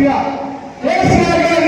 గట్టిగా. కేసీఆర్ గారి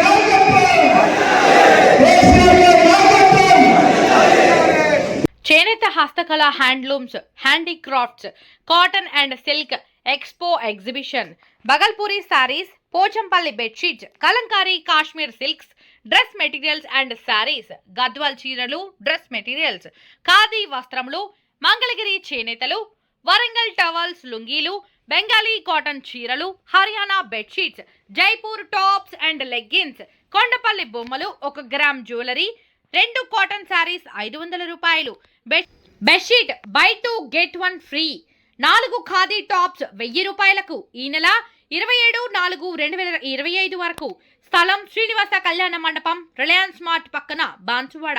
చేనేత హస్తకళ handlooms handicrafts cotton and silk expo exhibition Bhagalpuri saris Pochampally bedsheets Kalamkari Kashmir silks dress materials and saris Gadwal చీరలు dress materials khadi వస్త్రములు మంగళగిరి చేనేతలు వరంగల్ టవల్స్ లుంగీలు బెంగాలీ కాటన్ చీరలు Haryana bedsheets Jaipur tops and leggings Kondapalli బొమ్మలు ఒక గ్రామ్ జ్యువెలరీ రెండు cotton saris ఐదు వందల రూపాయలు. Bed bedsheet buy two get one free. నాలుగు ఖాదీ టాప్స్ వెయ్యి రూపాయలకు. ఈ నెల ఇరవై ఏడు నాలుగు రెండు వేల ఇరవై ఐదు వరకు. స్థలం శ్రీనివాస కళ్యాణ మండపం రిలయన్స్ మార్ట్ పక్కన బాన్సువాడ.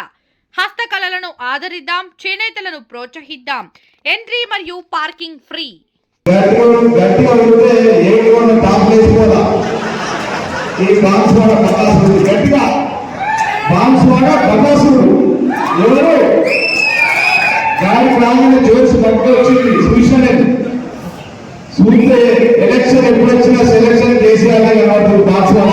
హస్తకళలను ఆదరిద్దాం చేనేతలను ప్రోత్సహిద్దాం. ఎంట్రీ మరియు పార్కింగ్ ఫ్రీ. గట్టిగా ఉంటే ఏడు వందల టాప్లు వేసుకోవాలా ఈ బాన్స్వాడ బకాసుడు గట్టిగా. బాన్స్వాడ బకాసుడు ఎవరు? గాలి రాగానే జోర్స్ పట్టుకొచ్చింది చూసిన చూస్తే ఎలక్షన్ ఎప్పుడు వచ్చినా సెలక్షన్ కేసీఆర్ కనబడుతుంది బాన్స్వాడ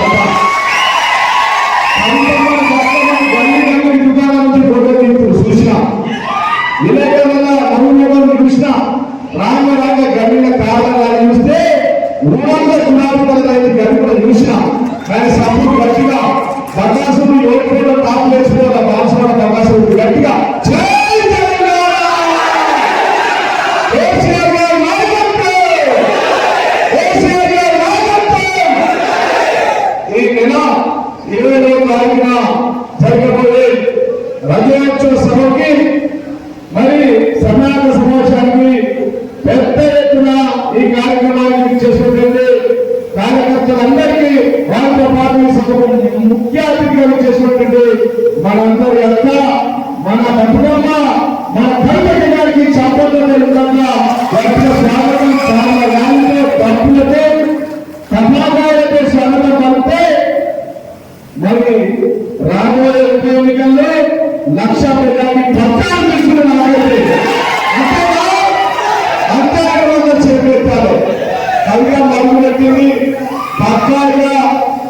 వాళ్ళందరికీ వారితో పాటు ఈ సభకు ముఖ్య అతిథిగా చేసినటువంటి మనందరి యొక్క మన బతుకమ్మ మన కల్పటి గారికి చప్పట్లు తెలుగుగా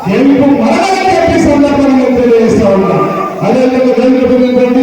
మరణం చెప్పి సందర్భంగా తెలియజేస్తా అదేవిధంగా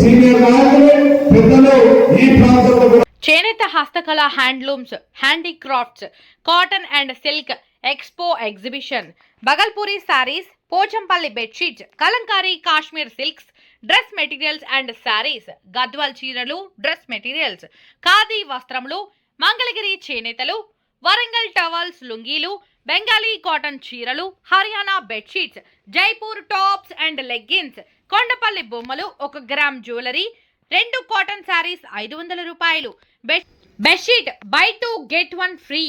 సీనియర్ నాయకులు పెద్దలు ఈ ప్రాంతంలో చేనేత హస్తకళ handlooms handicrafts cotton and silk expo exhibition Bhagalpuri saris Pochampally bedsheets Kalamkari Kashmir silks dress materials and saris Gadwal చీరలు డ్రెస్ మెటీరియల్స్ ఖాదీ వస్త్రములు మంగళగిరి చేనేతలు వరంగల్ టవల్స్ లుంగీలు బెంగాలీ కాటన్ చీరలు Haryana bedsheets Jaipur tops and leggings Kondapalli బొమ్మలు ఒక గ్రామ్ జ్యువెలరీ రెండు cotton saris ఐదు వందల రూపాయలు. Bed bedsheet buy two get one free.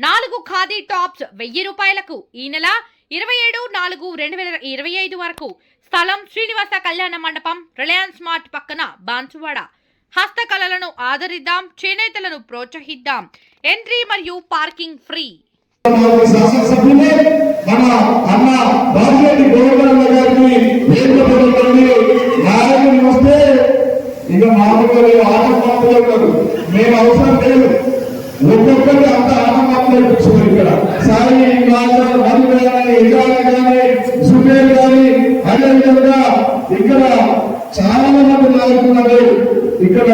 నాలుగు ఖాదీ టాప్స్ వెయ్యి రూపాయలకు. ఈ నెల ఇరవై ఏడు నాలుగు రెండు వేల ఇరవై ఐదు వరకు. స్థలం శ్రీనివాస కళ్యాణ మండపం రిలయన్స్ మార్ట్ పక్కన బాన్సువాడ. హస్తకళలను ఆదరిద్దాం చేనేతలను ప్రోత్సహిద్దాం. ఎంట్రీ మరియు పార్కింగ్ ఫ్రీ. శాసనసభ్యులే మన అన్న బాజిరెడ్డి గోవర్ధన గారికి వేడుకటువంటి నాయకులు వస్తే ఇక మామూలుగా ఆటపాటలు కాదు మేము అవసరం లేదు. ఒక్కొక్కటి అంత ఆటపాటలు కూర్చోరు ఇక్కడ. సాయి మాధవ్ మధు కానీ ఇజాల కానీ సుమేర్ కానీ అదేవిధంగా ఇక్కడ చాలా మంది నాయకులు ఉన్నారు. ఇక్కడ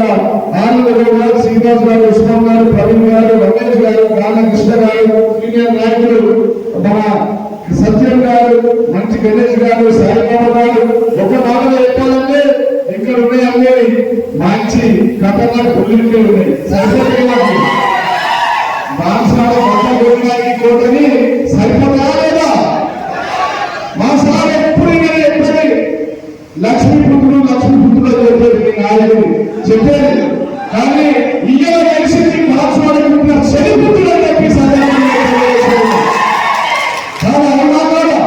ఆనంద గారు శ్రీనివాస్ గారు ఉస్మాన్ గారు ప్రవీణ్ గారు రమేష్ గారు రామకృష్ణ గారు సీనియర్ నాయకులు మన సత్యం గారు మంచి గణేష్ గారు సాయిబాబు గారు ఒక మాటలో చెప్పాలంటే ఇక్కడ ఉన్నాయన్నీ మంచి కథగా పొల్లికే ఉన్నాయి. సరిపోతే బాన్సాల మొత్తం కొట్టడానికి కోటని సరిపోతా లేదా? మా సార్ ఎప్పుడు నేను లక్ష్మీ పుత్రుడు లక్ష్మీ పుత్రుడు చెప్పేది. మీ చెప్పాను కానీ ఇయ్యలో కలిసి మార్చుకోవడానికి శని చెప్పి చాలా అనుమానాలు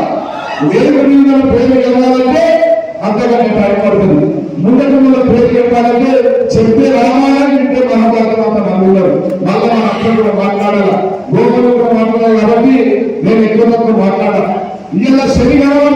వేరు మీద పేరు ఇవ్వాలంటే అంతగా నేను భయపడుతుంది ముందటి మీద పేరు చెప్పాలంటే చెప్పే రామాయణం ఇంటే మహాభారతం అంత నమ్ముతారు మన అక్కడ కూడా మాట్లాడాల? కూడా మాట్లాడాలి? కాబట్టి నేను ఎక్కువ మాట్లాడాలి? ఇలా శని కనబడుతుందా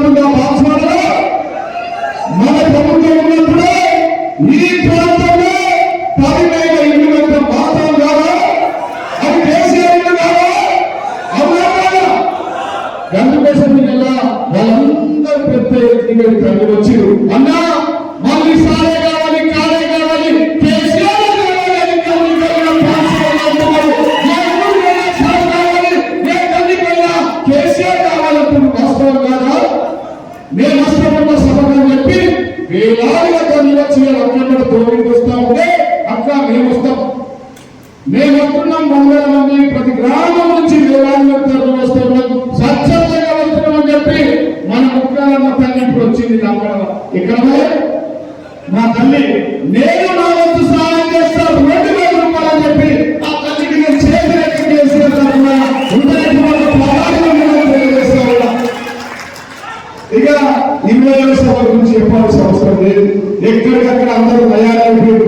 గురించి చెప్పాల్సిన అవసరం లేదు. ఎక్కడికక్కడ అందరూ తయారైపోయారు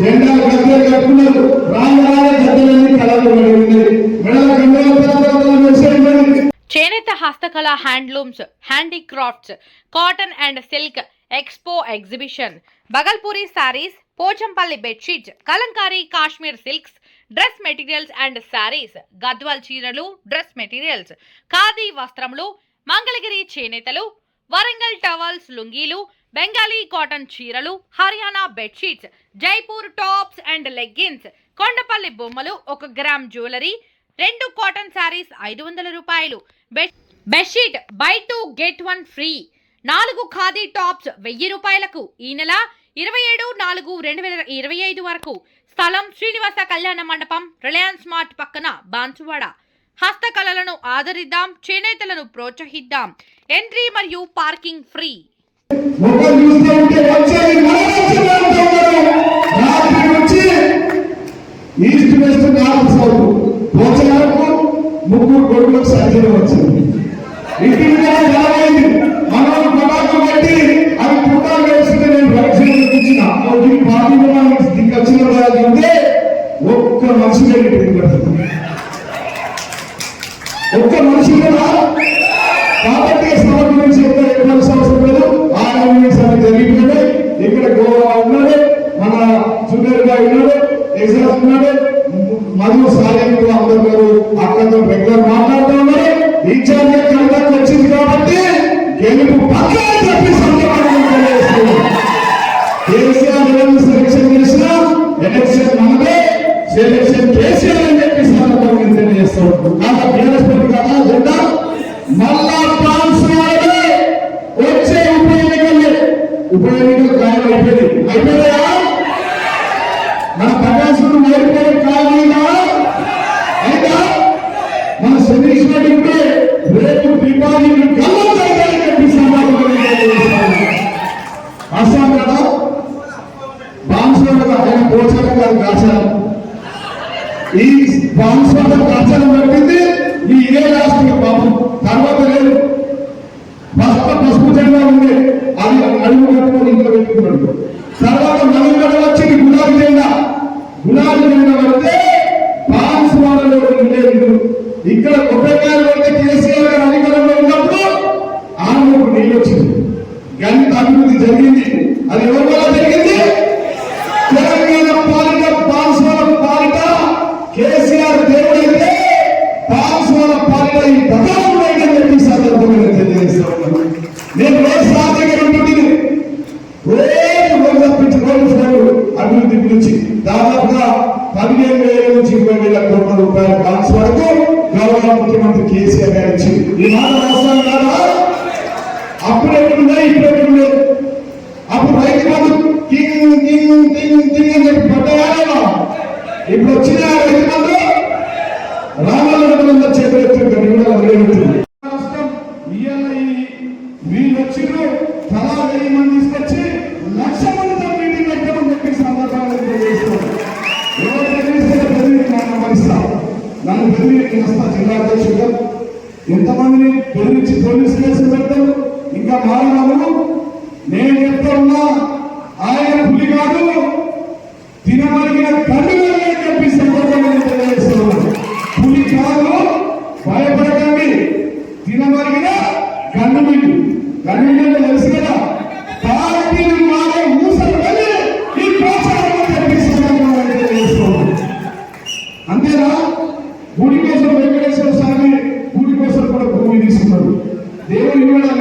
జెండాలు గద్దెలు కట్టుకున్నారు. రాను రాని గద్దెలన్నీ కళలు పడి మెడల గంటల ప్రాంతాలు చేనేత హస్తకళ handlooms handicrafts cotton and silk expo exhibition Bhagalpuri saris Pochampally bedsheets Kalamkari Kashmir silks dress materials and saris Gadwal చీరలు డ్రెస్ మెటీరియల్స్ ఖాదీ వస్త్రములు మంగళగిరి చేనేతలు వరంగల్ టవల్స్ లుంగీలు బెంగాలీ కాటన్ చీరలు Haryana bedsheets Jaipur tops and leggings Kondapalli బొమ్మలు ఒక గ్రామ్ జ్యువెలరీ రెండు cotton saris ఐదు వందల రూపాయలు. Bed bedsheet buy two get one free. నాలుగు ఖాదీ టాప్స్ వెయ్యి రూపాయలకు. ఈ నెల ఇరవై ఏడు నాలుగు రెండు వేల ఇరవై ఐదు వరకు. స్థలం శ్రీనివాస కళ్యాణ మండపం రిలయన్స్ మార్ట్ పక్కన బాన్సువాడ. హస్తకళలను ఆదరిద్దాం చేనేతలను ప్రోత్సహిద్దాం. ఎంట్రీ మరియు parking free. East west north south ముగ్గురు కొడుకులకు వచ్చింది. ఇంటి మనం పటాకం బట్టి అవి పుట్టాలు వేసుకుని నేను రక్షణ పార్టీ ఉప కాలం అయిపోయింది? అయిపోయాయా మన ప్రకాశం ఓడిపోయే కారణంగా గులాబీ జెండా పడితే బాన్స్వాడలో ఉండేది ఇక్కడ కొబ్బరికాయలు పడితే కేసీఆర్ గారు అధికారంలో ఉన్నప్పుడు ఆమెకు నీళ్ళు వచ్చింది. గంట అభివృద్ధి జరిగింది. అది ఎవరు దాదాపుగా పదిహేను వేల నుంచి ఇరవై వేల కోట్ల రూపాయల బాన్స్ వరకు గౌరవ ముఖ్యమంత్రి కేసీఆర్ గారు ఇచ్చింది. ఈ మాట రాష్ట్రం కాదా అప్పుడు ఎక్కడున్నాయి ఇప్పుడు ఎక్కడున్నాయి అప్పుడు Rythu Bandhu king king king king అని చెప్పి పడ్డారా ఇప్పుడు వచ్చిన రైతు బంధు? రామాలయంలో చేతులు ఎత్తుకుంటుంది నన్ను జిల్లా ఎంతమందిని బెదిరించి పోలీస్ కేసులు పెడతారు? ఇంకా మారవాళ్ళు నేను చెప్తా ఉన్నా ఆయన పులి కాదు. తినమలిగిన వెంకటేశ్వర స్వామి గుడి కోసం కూడా భూమి తీసుకున్నారు. దేవుడు ఇవ్వడం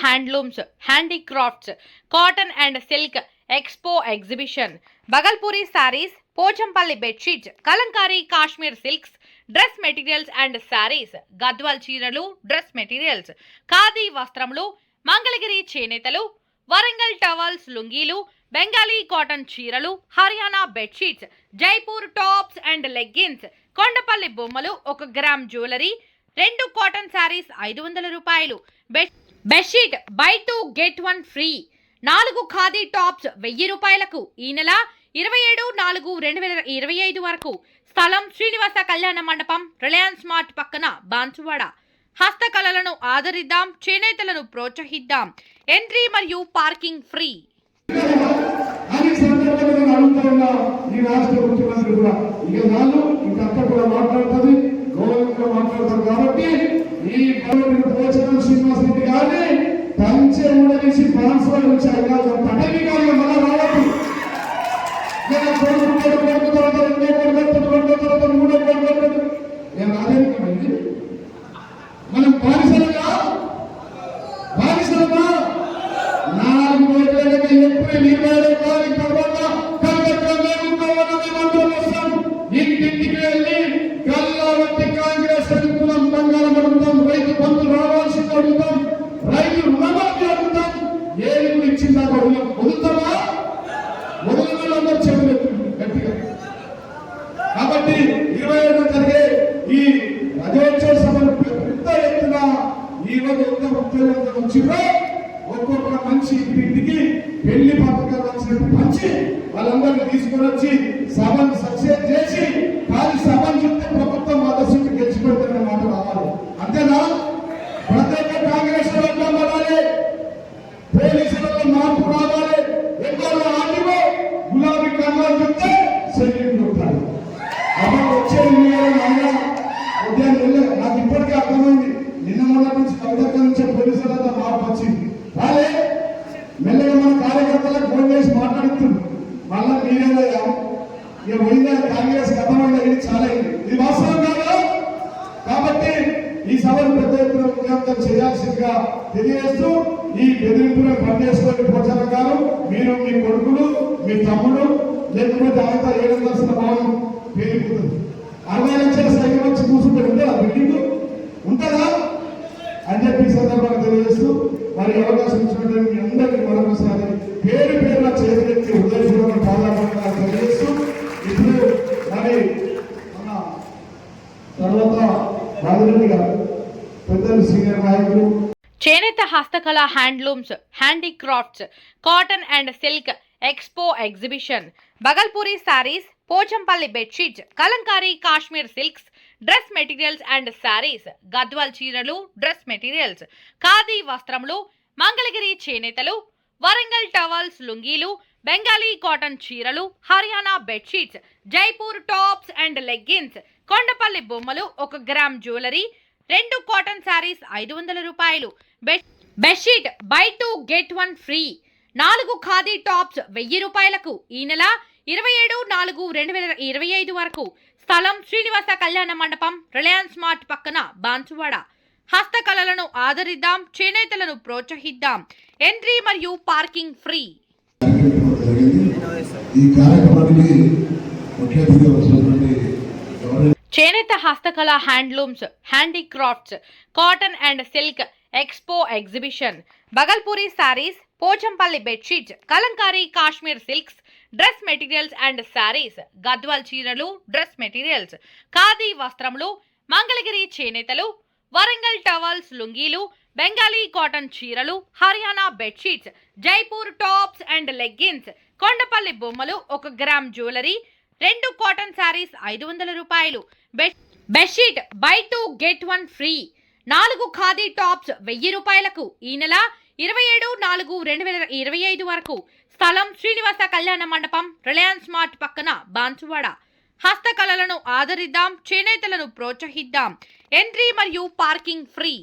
handlooms handicrafts cotton and silk expo exhibition Bhagalpuri saris Pochampally bedsheets Kalamkari Kashmir silks dress materials and saris Gadwal చీరలు డ్రెస్ మెటీరియల్స్ ఖాదీ వస్త్రములు మంగళగిరి చేనేతలు వరంగల్ టవల్స్ లుంగీలు బెంగాలీ కాటన్ చీరలు Haryana bedsheets Jaipur tops and leggings Kondapalli బొమ్మలు ఒక గ్రామ్ జ్యువెలరీ రెండు cotton saris ఐదు వందల రూపాయలు bed bedsheet buy two get one free. నాలుగు ఖాదీ టాప్స్ వెయ్యి రూపాయలకు ఈ నెల ఇరవై ఏడు నాలుగు రెండు వేల ఇరవై ఐదు వరకు స్థలం శ్రీనివాస కళ్యాణ మండపం రిలయన్స్ మార్ట్ పక్కన బాన్సువాడ. హస్తకళలను ఆదరిద్దాం చేనేతలను ప్రోత్సహిద్దాం. ఎంట్రీ మరియు పార్కింగ్ ఫ్రీ. కూడా ఇక ఇంకా అక్క కూడా మాట్లాడుతుంది. గౌరవంగా మాట్లాడతారు కాబట్టి ఈ గౌరవ భోజనం శ్రీనివాస్ రెడ్డి గారిని పంచే ఉండదీసి ట్రాన్స్ఫర్ నుంచి అడగాలి పదవి కానీ మన రావద్దు. నేను కొడుకు కొడుకు కొడుకు తర్వాత రెండో కొడుకు కొడుకు తర్వాత మూడో కొడుకు వచ్చిందో ఒక్కొక్క మంచి ఇంటికి పెళ్ళి పథకాలు వచ్చినట్టు పంచి వాళ్ళందరినీ తీసుకొని వచ్చి సభను సక్సెస్ ఈ బెదిరింపులో పనిచేసుకొని ప్రచారం గారు మీరు మీ కొడుకులు మీ తమ్ముడు లేకపోతే ఆయన ఏడు లక్షల భవనం పేరుకుతుంది అరవై లక్షల సైకిల్ వచ్చి కూర్చుంటే ఉంటే ఆ బిల్డింగ్? ఉంటుందా? అని చెప్పి సందర్భంగా తెలియజేస్తూ మరి అవకాశం ఇచ్చినటువంటి మీ అందరికీ మరొకసారి పేరు పేరున చేతులెత్తి ఉదయపూర్వక పాదాపంగా తెలియజేస్తూ ఇప్పుడు మరి మన తర్వాత రాజరెడ్డి గారు పెద్దలు సీనియర్ నాయకులు చేనేత హస్తకళ handlooms handicrafts cotton and silk expo exhibition Bhagalpuri saris Pochampally bedsheets Kalamkari Kashmir silks dress materials and saris Gadwal చీరలు డ్రెస్ మెటీరియల్స్ ఖాదీ వస్త్రములు మంగళగిరి చేనేతలు వరంగల్ టవల్స్ లుంగీలు బెంగాలీ కాటన్ చీరలు Haryana bedsheets Jaipur tops and leggings Kondapalli బొమ్మలు ఒక గ్రామ్ జ్యువెలరీ రెండు cotton saris ఐదు వందల రూపాయలు. Bedsheet buy two get one free. నాలుగు ఖాదీ టాప్స్ వెయ్యి రూపాయలకు. ఈ నెల ఇరవై ఏడు నాలుగు రెండు వేల ఇరవై ఐదు వరకు. స్థలం శ్రీనివాస కళ్యాణ మండపం రిలయన్స్ మార్ట్ పక్కన బాన్సువాడ. హస్తకళలను ఆదరిద్దాం చేనేతలను ప్రోత్సహిద్దాం. ఎంట్రీ మరియు పార్కింగ్ ఫ్రీ. ఈ కార్యక్రమానికి ముఖ్య అతిథిగా వచ్చినటువంటి చేనేత హస్తకళ handlooms handicrafts cotton and silk expo exhibition Bhagalpuri sarees Pochampally bedsheets Kalamkari Kashmir silks dress materials and sarees Gadwal చీరలు డ్రెస్ మెటీరియల్స్ ఖాదీ వస్త్రములు మంగళగిరి చేనేతలు వరంగల్ టవల్స్ లుంగీలు బెంగాలీ కాటన్ చీరలు Haryana bedsheets Jaipur tops and leggings Kondapalli బొమ్మలు ఒక గ్రామ్ జ్యువెలరీ రెండు cotton saris ఐదు వందల రూపాయలు. Bedsheet buy two get one free. నాలుగు ఖాదీ టాప్స్ వెయ్యి రూపాయలకు. ఈ నెల ఇరవై ఏడు నాలుగు రెండు వేల ఇరవై ఐదు వరకు. స్థలం శ్రీనివాస కళ్యాణ మండపం రిలయన్స్ మార్ట్ పక్కన బాన్సువాడ. హస్తకళలను ఆదరిద్దాం చేనేతలను ప్రోత్సహిద్దాం. ఎంట్రీ మరియు పార్కింగ్ ఫ్రీ.